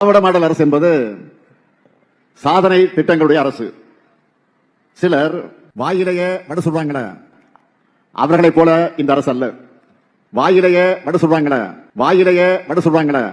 திராவிட model அரசு என்பது சாதனை திட்டங்களுடைய அரசு. சிலர் வாயிலேயே வட சொல்றாங்களே அவர்களைப் போல இந்த அரசு அல்ல. வாயிலேயே வட சொல்றாங்களே வாயிலேயே வட சொல்றாங்களே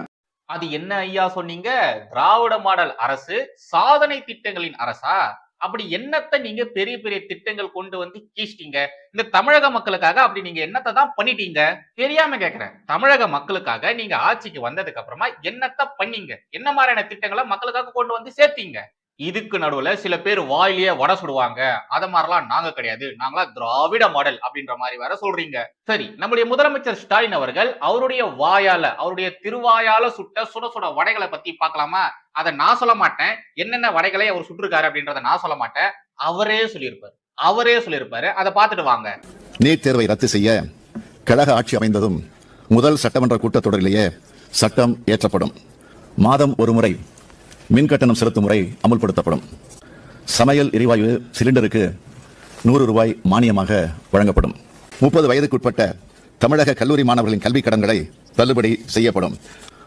அது என்ன ஐயா சொன்னீங்க? திராவிட மாடல் அரசு சாதனை திட்டங்களின் அரசா? அப்படி என்னத்தை நீங்க பெரிய பெரிய திட்டங்கள் கொண்டு வந்து கீச்சிட்டீங்க? இந்த தமிழக மக்களுக்காக அப்படி நீங்க என்னத்தை தான் பண்ணிட்டீங்க? தெரியாம கேக்குறேன். தமிழக மக்களுக்காக நீங்க ஆட்சிக்கு வந்ததுக்கு அப்புறமா என்னத்தை பண்ணீங்க? என்ன மாதிரியான திட்டங்களை மக்களுக்காக கொண்டு வந்து சேர்த்தீங்க? இதுக்கு நடுவுல சில பேர் வாயிலேயே வடை சுடுவாங்க. அதை மாதிரிலாம் நாங்க கிடையாது. நாங்களா திராவிட மாடல் அப்படின்ற மாதிரி வேற சொல்றீங்க. சரி நம்முடைய முதலமைச்சர் ஸ்டாலின் அவர்கள் அவருடைய வாயால அவருடைய திருவாயால சுட்ட சுட சுட வடைகளை பத்தி பார்க்கலாமா? அதை நான் சொல்ல மாட்டேன். என்னென்ன வடைகளை அவர் சுட்டிருக்காரு அப்படின்றத நான் சொல்ல மாட்டேன். அவரே சொல்லியிருப்பாரு. அவரே சொல்லியிருப்பாரு. அதை பார்த்துட்டு வாங்க. நீட் தேர்வை ரத்து செய்ய கழக ஆட்சி அமைந்ததும் முதல் சட்டமன்ற கூட்டத்தொடரிலேயே சட்டம் ஏற்றப்படும். மாதம் ஒரு முறை மின் கட்டணம் செலுத்தும் முறை அமுல்படுத்தப்படும். சமையல் எரிவாயு சிலிண்டருக்கு நூறு ரூபாய் மானியமாக வழங்கப்படும். முப்பது வயதுக்குட்பட்ட தமிழக கல்லூரி மாணவர்களின் கல்விக் கடன்களை தள்ளுபடி செய்யப்படும்.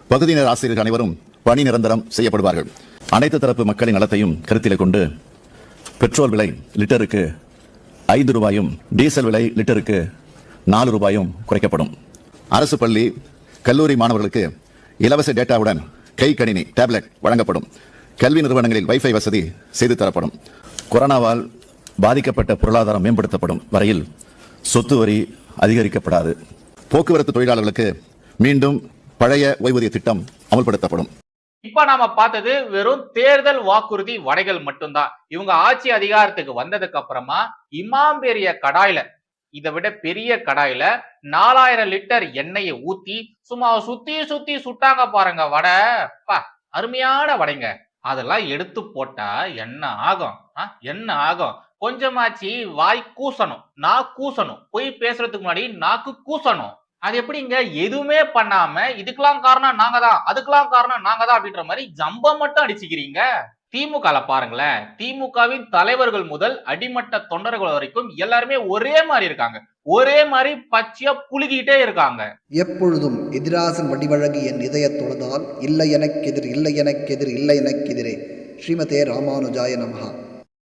பகுதியினர் ஆசிரியர்கள் அனைவரும் பணி நிரந்தரம் செய்யப்படுவார்கள். அனைத்து தரப்பு மக்களின் நலத்தையும் கருத்தில் கொண்டு பெட்ரோல் விலை லிட்டருக்கு ஐந்து ரூபாயும் டீசல் விலை லிட்டருக்கு நாலு ரூபாயும் குறைக்கப்படும். அரசு பள்ளி கல்லூரி மாணவர்களுக்கு இலவச டேட்டாவுடன் கை கணினி டேப்லெட் வழங்கப்படும். கல்வி நிறுவனங்களில் வைஃபை வசதி செய்து தரப்படும். கொரோனாவால் பாதிக்கப்பட்ட பொருளாதாரம் மேம்படுத்தப்படும் வரையில் சொத்து வரி அதிகரிக்கப்படாது. போக்குவரத்து தொழிலாளர்களுக்கு மீண்டும் பழைய ஓய்வூதிய திட்டம் அமல்படுத்தப்படும். இப்ப நாம பார்த்தது வெறும் தேர்தல் வாக்குறுதி வடைகள் மட்டும்தான். இவங்க ஆட்சி அதிகாரத்துக்கு வந்ததுக்கு அப்புறமா இமாம் பெரிய கடாயில இதை விட பெரிய கடாயில நாலாயிரம் லிட்டர் எண்ணெயை ஊத்தி சும்மா சுத்தி சுத்தி சுட்டாங்க பாருங்க வடை. பா அருமையான வடைங்க. அதெல்லாம் எடுத்து போட்டா என்ன ஆகும்? ஆ? என்ன ஆகும்? கொஞ்சமாச்சு வாய் கூசணும் நான் கூசணும். போய் பேசுறதுக்கு முன்னாடி நாக்கு கூசணும். அது எப்படிங்க? எதுவுமே பண்ணாம இதுக்கெல்லாம் காரணம் நாங்க தான் அதுக்கெல்லாம் காரணம் நாங்க தான் அப்படின்ற மாதிரி ஜம்பம் மட்டும் அடிச்சுக்கிறீங்க. திமுகல பாருங்களேன். திமுகவின் தலைவர்கள் முதல் அடிமட்ட தொண்டர்கள் வரைக்கும் எல்லாருமே ஒரே மாதிரி இருக்காங்க. ஒரே மாதிரி பச்சையா புழுகிட்டே இருக்காங்க. எப்பொழுதும் எதிராசன் வடிவழகு என் இதயத் தொழுதால் இல்லை எனக்கெதிர் இல்லை எனக்கெதிர் இல்லை எனக்கெதிரே ஸ்ரீமதே ராமானுஜாய நமஹா.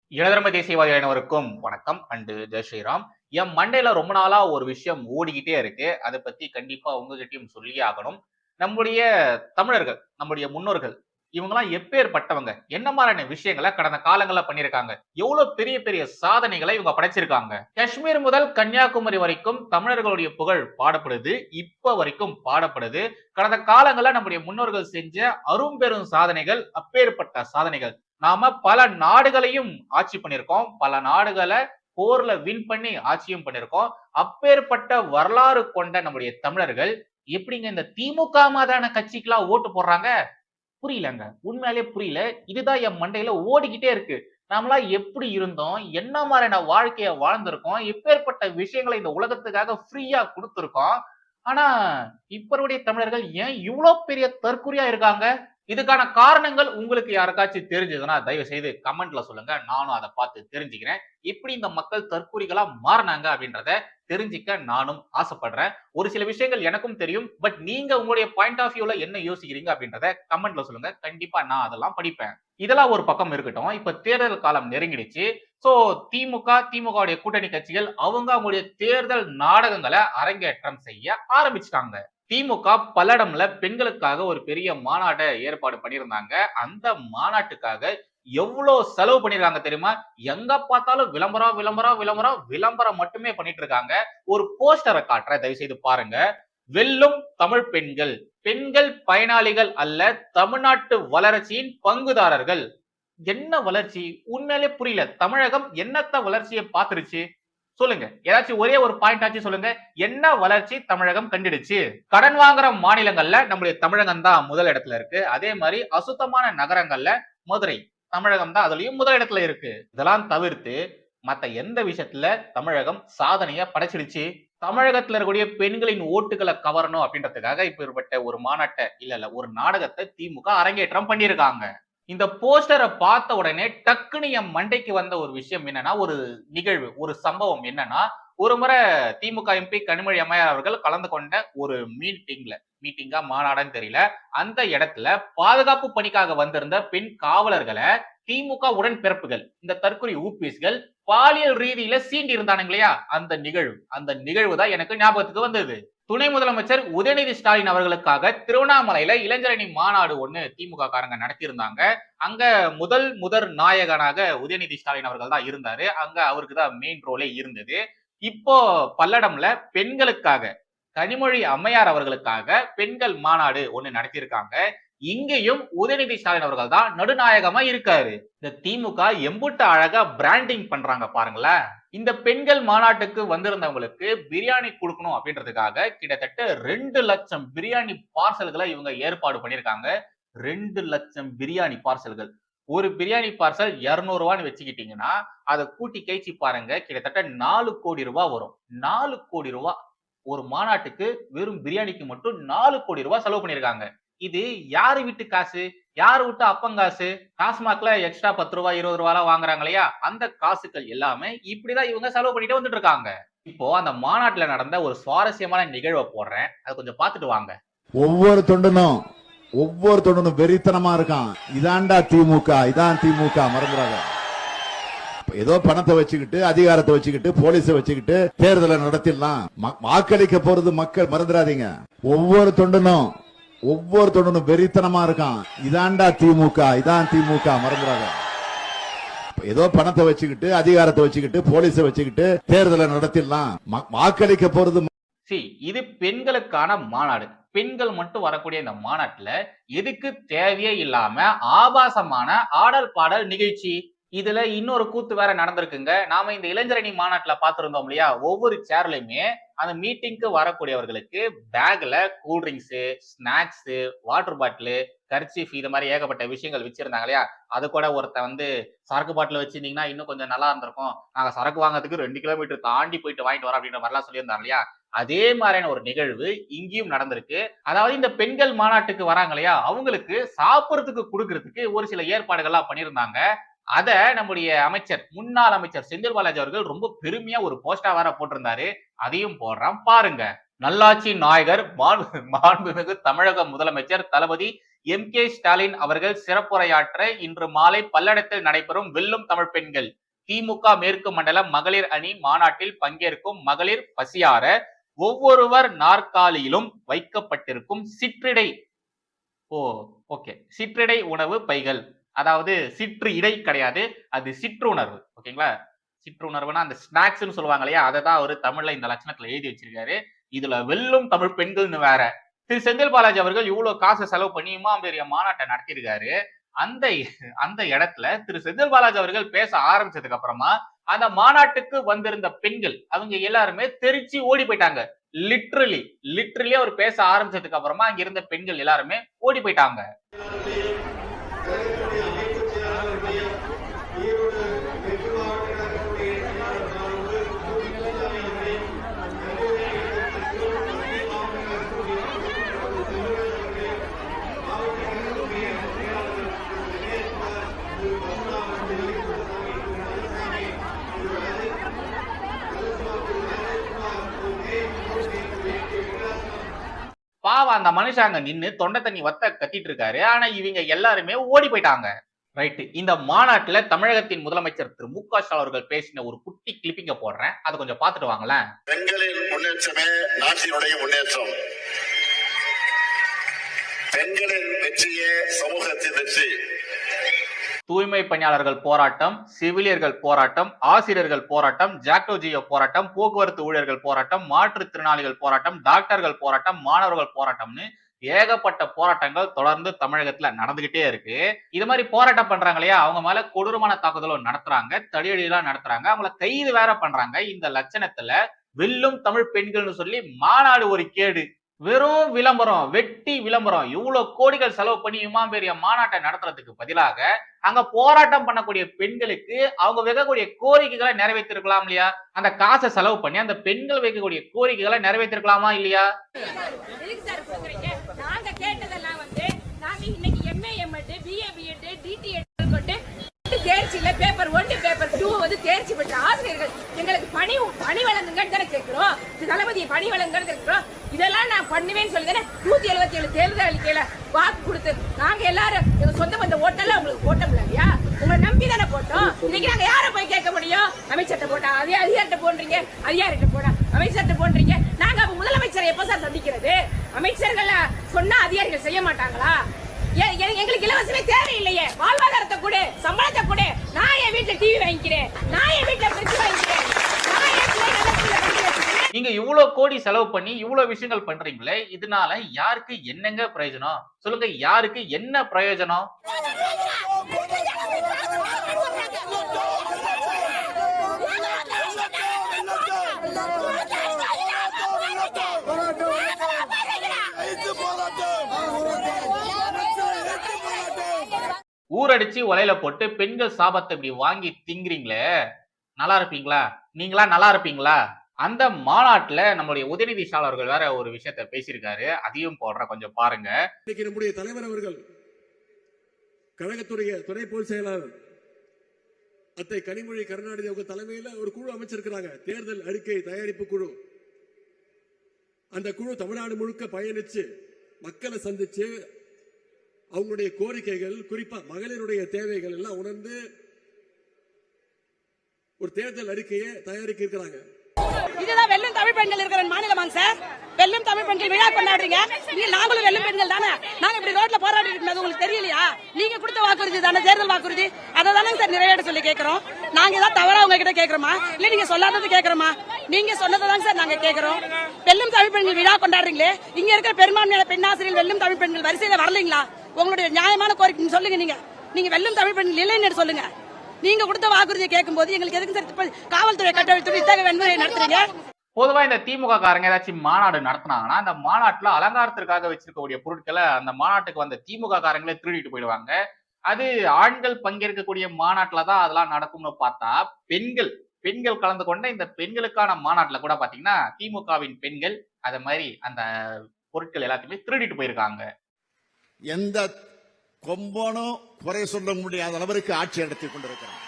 இளதர்ம தேசியவாதி அனைவருக்கும் வணக்கம். அண்டு ஜெய் ஸ்ரீராம். என் மண்டையில ரொம்ப நாளா ஒரு விஷயம் ஓடிக்கிட்டே இருக்கு. அதை பத்தி கண்டிப்பா உங்ககிட்டயும் சொல்லியே ஆகணும். நம்முடைய தமிழர்கள் நம்முடைய முன்னோர்கள் இவங்கெல்லாம் எப்பேற்பட்டவங்க என்ன மாதிரியான விஷயங்களை கடந்த காலங்களில் பண்ணியிருக்காங்க? எவ்வளவு பெரிய பெரிய சாதனைகளை இவங்க படைச்சிருக்காங்க? காஷ்மீர் முதல் கன்னியாகுமரி வரைக்கும் தமிழர்களுடைய புகழ் பாடப்படுது. இப்ப வரைக்கும் பாடப்படுது. கடந்த காலங்களில் நம்முடைய முன்னோர்கள் செஞ்ச அரும்பெரும் சாதனைகள் அப்பேற்பட்ட சாதனைகள். நாம பல நாடுகளையும் ஆட்சி பண்ணியிருக்கோம். பல நாடுகளை போர்ல வின் பண்ணி ஆட்சியும் பண்ணியிருக்கோம். அப்பேற்பட்ட வரலாறு கொண்ட நம்முடைய தமிழர்கள் எப்படிங்க இந்த திமுக மாதிரியான கட்சிக்கெல்லாம் ஓட்டு போடுறாங்க? புரியலங்க. உண்மையாலே புரியல. இதுதான் என் மண்டையில ஓடிக்கிட்டே இருக்கு. நாமளா எப்படி இருந்தோம்? என்ன மாதிரியான வாழ்க்கைய வாழ்ந்திருக்கோம்? எப்பேற்பட்ட விஷயங்களை இந்த உலகத்துக்காக ஃப்ரீயா கொடுத்துருக்கோம்? ஆனா இப்பருடைய தமிழர்கள் ஏன் இவ்வளவு பெரிய தற்குறியா இருக்காங்க? இதுக்கான காரணங்கள் உங்களுக்கு யாருக்காச்சும் தெரிஞ்சதுன்னா தயவு செய்து கமெண்ட்ல சொல்லுங்க. நானும் அதை பார்த்து தெரிஞ்சுக்கிறேன். எப்படி இந்த மக்கள் தற்கூறிகளா மாறினாங்க அப்படின்றத தெரிஞ்சுக்க நானும் ஆசைப்படுறேன். ஒரு சில விஷயங்கள் எனக்கும் தெரியும். பட் நீங்க உங்களுடைய பாயிண்ட் ஆஃப் வியூல என்ன யோசிக்கிறீங்க அப்படின்றத கமெண்ட்ல சொல்லுங்க. கண்டிப்பா நான் அதெல்லாம் படிப்பேன். இதெல்லாம் ஒரு பக்கம் இருக்கட்டும். இப்ப தேர்தல் காலம் நெருங்கிடுச்சு. சோ திமுக திமுகவுடைய கூட்டணி கட்சிகள் அவங்க அவங்களுடைய தேர்தல் நாடகங்களை அரங்கேற்றம் செய்ய ஆரம்பிச்சிட்டாங்க. திமுக பல்லடம்ல பெண்களுக்காக ஒரு பெரிய மாநாட்டை ஏற்பாடு பண்ணியிருந்தாங்க. அந்த மாநாட்டுக்காக எவ்வளவு செலவு பண்ணிருக்காங்க தெரியுமா? எங்க பார்த்தாலும் விளம்பரம் விளம்பரம் விளம்பரம் விளம்பரம் மட்டுமே பண்ணிட்டு இருக்காங்க ஒரு போஸ்டரை காட்டுற தயவு செய்து பாருங்க. வெல்லும் தமிழ் பெண்கள் பெண்கள் பயனாளிகள் அல்ல தமிழ்நாட்டு வளர்ச்சியின் பங்குதாரர்கள். என்ன வளர்ச்சி? உண்மையிலே புரியல. தமிழகம் என்னத்த வளர்ச்சியை பார்த்துருச்சு சொல்லுங்க. ஏதாச்சும் ஒரே ஒரு பாயிண்ட் ஆச்சு சொல்லுங்க. என்ன வளர்ச்சி தமிழகம் கண்டிடுச்சு? கடன் வாங்குற மாநிலங்கள்ல நம்முடைய தமிழகம் தான் முதல் இடத்துல இருக்கு. அதே மாதிரி அசுத்தமான நகரங்கள்ல மதுரை தமிழகம் தான் அதுலயும் முதல் இடத்துல இருக்கு. இதெல்லாம் தவிர்த்து மத்த எந்த விஷயத்துல தமிழகம் சாதனைய படைச்சிடுச்சு? தமிழகத்துல இருக்கக்கூடிய பெண்களின் ஓட்டுகளை கவரணும் அப்படின்றதுக்காக இப்ப ஒரு மாநாட்டை இல்ல இல்ல ஒரு நாடகத்தை திமுக அரங்கேற்றம் பண்ணியிருக்காங்க. இந்த போஸ்டரை பார்த்த உடனே டக்குன்னு என் மண்டைக்கு வந்த ஒரு விஷயம் என்னன்னா ஒரு நிகழ்வு ஒரு சம்பவம் என்னன்னா ஒரு முறை திமுக எம்பி கனிமொழி அம்மையார் அவர்கள் கலந்து கொண்ட ஒரு மீட்டிங்ல மீட்டிங்கா மாநாடான்னு தெரியல. அந்த இடத்துல பாதுகாப்பு பணிக்காக வந்திருந்த பெண் காவலர்களை திமுக உடன் பிறப்புகள் இந்த தற்கொலை ஊபிஸ்கள் பாலியல் ரீதியில சீண்டி இருந்தானுங்க இல்லையா? அந்த நிகழ்வு அந்த நிகழ்வு தான் எனக்கு ஞாபகத்துக்கு வந்தது. துணை முதலமைச்சர் உதயநிதி ஸ்டாலின் அவர்களுக்காக திருவண்ணாமலையில இளைஞரணி மாநாடு ஒண்ணு திமுக காரங்க நடத்தியிருந்தாங்க. அங்க முதல் முதற் நாயகனாக உதயநிதி ஸ்டாலின் அவர்கள் தான் இருந்தாரு. அங்க அவருக்கு தான் மெயின் ரோலே இருந்தது. இப்போ பல்லடம்ல பெண்களுக்காக கனிமொழி அம்மையார் அவர்களுக்காக பெண்கள் மாநாடு ஒண்ணு நடத்தியிருக்காங்க. இங்கேயும் உதயநிதி ஸ்டாலின் அவர்கள் தான் நடுநாயகமா இருக்காரு. இந்த திமுக எம்புட்ட அழகா பிராண்டிங் பண்றாங்க பாருங்களேன். இந்த பெண்கள் மாநாட்டுக்கு வந்திருந்தவங்களுக்கு பிரியாணி கொடுக்கணும் அப்படின்றதுக்காக கிட்டத்தட்ட ரெண்டு லட்சம் பிரியாணி பார்சல்களை இவங்க ஏற்பாடு பண்ணியிருக்காங்க. ரெண்டு லட்சம் பிரியாணி பார்சல்கள் ஒரு பிரியாணி பார்சல் இரநூறுவான்னு வச்சுக்கிட்டீங்கன்னா அதை கூட்டி கைச்சி பாருங்க கிட்டத்தட்ட நாலு கோடி ரூபாய் வரும். நாலு கோடி ரூபாய் ஒரு மாநாட்டுக்கு வெறும் பிரியாணிக்கு மட்டும் நாலு கோடி ரூபாய் செலவு பண்ணியிருக்காங்க. இது யாரு வீட்டு காசு? யாரு விட்டு அப்பங்காசு டாஸ்மாக்ல எக்ஸ்ட்ரா பத்து ரூபாய் இருபது ரூபாய்லாம் வாங்குறாங்க இல்லையா? அந்த காசுகள் எல்லாமே இப்படிதான் இவங்க செலவு பண்ணிட்டு வந்துட்டு இருக்காங்க இப்போ அந்த மாநாட்டுல நடந்த ஒரு சுவாரஸ்யமான நிகழ்வை போடுறேன். அதை கொஞ்சம் பார்த்துட்டு வாங்க. ஒவ்வொரு தொண்டனும் ஒவ்வொருத்தனும் வெறித்தனமா இருக்கான். இதான்டா திமுக இதான் திமுக மறந்துடாத ஏதோ பணத்தை வச்சுக்கிட்டு அதிகாரத்தை வச்சுக்கிட்டு போலீஸை வச்சுக்கிட்டு தேர்தலை நடத்திடலாம். வாக்களிக்க போறது மக்கள் மறந்துடாதீங்க ஒவ்வொரு தொண்டனும் ஒவ்வொரு தொண்டனும் வெறித்தனமா இருக்கான். இதான்டா திமுக இதான் திமுக மறந்துடாத ஏதோ பணத்தை வச்சுக்கிட்டு அதிகாரத்தை வச்சுக்கிட்டு போலீஸை வச்சுக்கிட்டு தேர்தலை நடத்திடலாம். வாக்களிக்க போறது இது பெண்களுக்கான மாநாடு. பெண்கள் மட்டும் வரக்கூடிய இந்த மாநாட்டுல எதுக்கு தேவையே இல்லாம ஆபாசமான ஆடல் பாடல் நிகழ்ச்சி. இதுல இன்னொரு கூத்து வேற நடந்திருக்குங்க. நாம இந்த இளைஞரணி மாநாட்டுல பார்த்துருந்தோம் இல்லையா? ஒவ்வொரு சேர்லயுமே அந்த மீட்டிங்க்கு வரக்கூடியவர்களுக்கு பேக்ல cool drinks snacks water bottle kerchief இது மாதிரி ஏகப்பட்ட விஷயங்கள் வச்சிருந்தாங்க இல்லையா? அது கூட ஒருத்தன் வந்து சரக்கு பாட்டில் வச்சிருந்தீங்கன்னா இன்னும் கொஞ்சம் நல்லா இருந்திருக்கும். நாங்க சரக்கு வாங்குறதுக்கு ரெண்டு கிலோமீட்டர் தாண்டி போயிட்டு வாங்கிட்டு வரோம் அப்படின்ற மாதிரிலாம் சொல்லியிருந்தாங்க இல்லையா? அதே மாதிரியான ஒரு நிகழ்வு இங்கேயும் நடந்திருக்கு. அதாவது இந்த பெண்கள் மாநாட்டுக்கு வராங்க இல்லையா? அவங்களுக்கு சாப்பிடுறதுக்கு கொடுக்கறதுக்கு ஒரு சில ஏற்பாடுகள்லாம் பண்ணியிருந்தாங்க. அதை நம்முடைய அமைச்சர் முன்னாள் அமைச்சர் செந்தில் பாலாஜி அவர்கள் ரொம்ப பெருமையா ஒரு போஸ்டா வேற போட்டிருந்தாரு. அதையும் போடுறான். பாருங்க. நல்லாட்சி நாயகர் மாண்பு- மாண்புமிகு தமிழக முதலமைச்சர் தளபதி எம். கே. ஸ்டாலின் அவர்கள் சிறப்புரையாற்ற இன்று மாலை பல்லடத்தில் நடைபெறும் வெல்லும் தமிழ் பெண்கள் திமுக மேற்கு மண்டல மகளிர் அணி மாநாட்டில் பங்கேற்கும் மகளிர் பசியார ஒவ்வொருவர் நாற்காலியிலும் வைக்கப்பட்டிருக்கும் சிற்றிடை. ஓ ஓகே சிற்றிடை உணவு பைகள். அதாவது சிற்று இடை கிடையாது அது சிற்றுணர்வு. ஓகேங்களா சிற்றுணர்வுனா அந்த ஸ்நாக்ஸ்னு சொல்லுவாங்க இல்லையா? அதை தான் அவர் தமிழ்ல இந்த லட்சணத்துல எழுதி வச்சிருக்காரு. இதுல வெல்லும் தமிழ் பெண்கள்னு வேற. திரு செந்தில் பாலாஜி அவர்கள் இவ்வளவு காசு செலவு பண்ணியுமா பெரிய மாநாட்டை நடத்தியிருக்காரு. அந்த அந்த இடத்துல திரு செந்தில் பாலாஜி அவர்கள் பேச ஆரம்பிச்சதுக்கு அப்புறமா அந்த மாநாட்டுக்கு வந்திருந்த பெண்கள் அவங்க எல்லாருமே தெரிச்சு ஓடி போயிட்டாங்க லிட்ரலி லிட்ரலி அவர் பேச ஆரம்பிச்சதுக்கு அப்புறமா அங்க இருந்த பெண்கள் எல்லாருமே ஓடி போயிட்டாங்க பாவம் அந்த மனுஷன் அங்க நின்னு தொண்டை தண்ணி வத்த கத்திட்டு இருக்காரு. ஆனா இவங்க எல்லாருமே ஓடி போயிட்டாங்க. ரைட்டு இந்த மாநாட்டுல தமிழகத்தின் முதலமைச்சர் திரு. மு. க. ஸ்டாலின் அவர்கள் பேசின ஒரு குட்டி கிளிப்பிங்க போடுறேன். அதை கொஞ்சம் பார்த்துட்டு வாங்களேன். பெண்களின் முன்னேற்றமே நாட்டினுடைய முன்னேற்றம். பெண்களின் வெற்றியே சமூகத்தின் வெற்றி. தூய்மை பணியாளர்கள் போராட்டம் செவிலியர்கள் போராட்டம் ஆசிரியர்கள் போராட்டம் ஜாக்டோஜியோ போராட்டம் போக்குவரத்து ஊழியர்கள் போராட்டம் மாற்றுத்திறனாளிகள் போராட்டம் டாக்டர்கள் போராட்டம் மாணவர்கள் போராட்டம்னு ஏகப்பட்ட போராட்டங்கள் தொடர்ந்து தமிழகத்துல நடந்துகிட்டே இருக்கு. இது மாதிரி போராட்டம் பண்றாங்க இல்லையா? அவங்க மேல கொடூரமான தாக்குதலும் நடத்துறாங்க தடியடியெல்லாம் நடத்துறாங்க அவங்கள கைது வேற பண்றாங்க. இந்த லட்சணத்துல வெல்லும் தமிழ் பெண்கள்னு சொல்லி மாநாடு ஒரு கேடு. வெறும் விளம்பரம் வெட்டி விளம்பரம் இவ்வளவு கோடிகள் செலவு பண்ணி இமாம்பேரிய பெரிய மாநாட்டை நடத்துறதுக்கு பதிலாக அங்க போராட்டம் பண்ணக்கூடிய பெண்களுக்கு அவங்க வைக்கக்கூடிய கோரிக்கைகளை நிறைவேற்றிருக்கலாம் இல்லையா அந்த காசை செலவு பண்ணி அந்த பெண்கள் வைக்கக்கூடிய கோரிக்கைகளை நிறைவேற்றிருக்கலாமா இல்லையா எதுக்கு சார் கொடுக்குறீங்க பேப்பர் டூ வந்து பண்ணுவேன்னு சொல்லி நூத்தி எழுபத்தி ஏழு தேர்தல் அறிக்கையில வாக்கு கொடுத்து நாங்க எல்லாரும் எங்க சொந்த பந்த ஓட்டெல்லாம் உங்களுக்கு போட்டோம்ல இல்லையா உங்களை நம்பி தானே போட்டோம். இன்னைக்கு நாங்க யார போய் கேட்க முடியும்? அமைச்சர்கிட்ட போட்டா அதே அதிகாரிட்ட போன்றீங்க அதிகாரிட்ட போனா அமைச்சர்கிட்ட போன்றீங்க நாங்க முதலமைச்சரை எப்ப சார் சந்திக்கிறது? அமைச்சர்கள் சொன்னா அதிகாரிகள் செய்ய மாட்டாங்களா? எங்களுக்கு இலவசமே தேவையில்லையே. வாழ்வாதாரத்தை கூட சம்பளத்தை கூட. நான் என் வீட்டுல டிவி வாங்கிக்கிறேன். நான் என் வீட்டுல பிரிட்ஜ் வாங்கிக்கிறேன். நீங்க இவ்வளவு கோடி செலவு பண்ணி இவ்வளவு விஷயங்கள் பண்றீங்களே இதனால யாருக்கு என்னங்க பிரயோஜனம்? சொல்லுங்க யாருக்கு என்ன பிரயோஜனம்? ஊரடிச்சு ஒலையில போட்டு பெண்கள் சாபத்தை இப்படி வாங்கி திங்குறீங்களே நல்லா இருப்பீங்களா? நீங்களா நல்லா இருப்பீங்களா? அந்த மாநாட்டில் நம்மளுடைய உதயநிதி ஸ்டாலின் அவர்கள் வேற ஒரு விஷயத்த பேசியிருக்காரு. அதையும் போடுற கொஞ்சம் பாருங்க. இன்னைக்கு நம்முடைய தலைவர் அவர்கள் கழகத்துடைய துணை பொதுச் செயலாளர் அத்தை கனிமொழி கருணாநிதி அவங்க தலைமையில் ஒரு குழு அமைச்சிருக்கிறாங்க தேர்தல் அறிக்கை தயாரிப்பு குழு. அந்த குழு தமிழ்நாடு முழுக்க பயணிச்சு மக்களை சந்திச்சு அவங்களுடைய கோரிக்கைகள் குறிப்பா மகளிருடைய தேவைகள் எல்லாம் உணர்ந்து ஒரு தேர்தல் அறிக்கையை தயாரிக்க இருக்கிறாங்க. இதுதான் வெள்ளும் தமிழ் பெண்கள் இருக்கிற மாநிலமாங்க சார். வெல்லும் தமிழ் பெண்கள் விழா கொண்டாடுறீங்க. நீ நாங்களும் வெல்லும் பெண்கள் தானே? நாங்க இப்படி ரோட்ல போராடிட்டு இருந்தது உங்களுக்கு தெரியலையா? நீங்க கொடுத்த வாக்குறுதி தானே தேர்தல் வாக்குறுதி? அதை தானே சார் நிறைவேற்ற சொல்லி கேட்கிறோம். நாங்க ஏதாவது தவறா உங்ககிட்ட கேட்கிறோமா? இல்ல நீங்க சொல்லாதது கேட்கிறோமா? நீங்க சொன்னதை தாங்க சார் நாங்க கேட்கிறோம். வெல்லும் தமிழ் பெண்கள் விழா கொண்டாடுறீங்களே இங்க இருக்கிற பெரும்பான்மையான பெண்ணாசிரியர் வெல்லும் தமிழ் பெண்கள் வரிசையில வரலீங்களா? உங்களுடைய நியாயமான கோரிக்கை சொல்லுங்க நீங்க. நீங்க வெல்லும் தமிழ் பெண்கள் இல்லைன்னு சொல்லுங்க. நீங்க கொடுத்த வாக்குறுதியை கேட்கும்போது எங்களுக்கு எதுக்கு சார் காவல்துறை கட்டமைத்து இத்தகைய வன்முறை நடத்துறீங்க? பொதுவா இந்த திமுக காரங்க ஏதாச்சும் மாநாடு நடத்துனாங்கன்னா அந்த மாநாட்டுல அலங்காரத்திற்காக வச்சிருக்கக்கூடிய பொருட்களை அந்த மாநாட்டுக்கு வந்த திமுக காரங்களே திருடிட்டு போயிடுவாங்க. அது ஆண்கள் பங்கேற்கக்கூடிய மாநாட்டுல தான் அதெல்லாம் நடக்கும்னு பார்த்தா பெண்கள் பெண்கள் கலந்து கொண்ட இந்த பெண்களுக்கான மாநாட்டுல கூட பாத்தீங்கன்னா திமுகவின் பெண்கள் அத மாதிரி அந்த பொருட்கள் எல்லாத்தையுமே திருடிட்டு போயிருக்காங்க. எந்த கொம்பனும் குறை சொல்ல முடியாத அளவிற்கு ஆட்சி நடத்தி கொண்டிருக்கிறார்.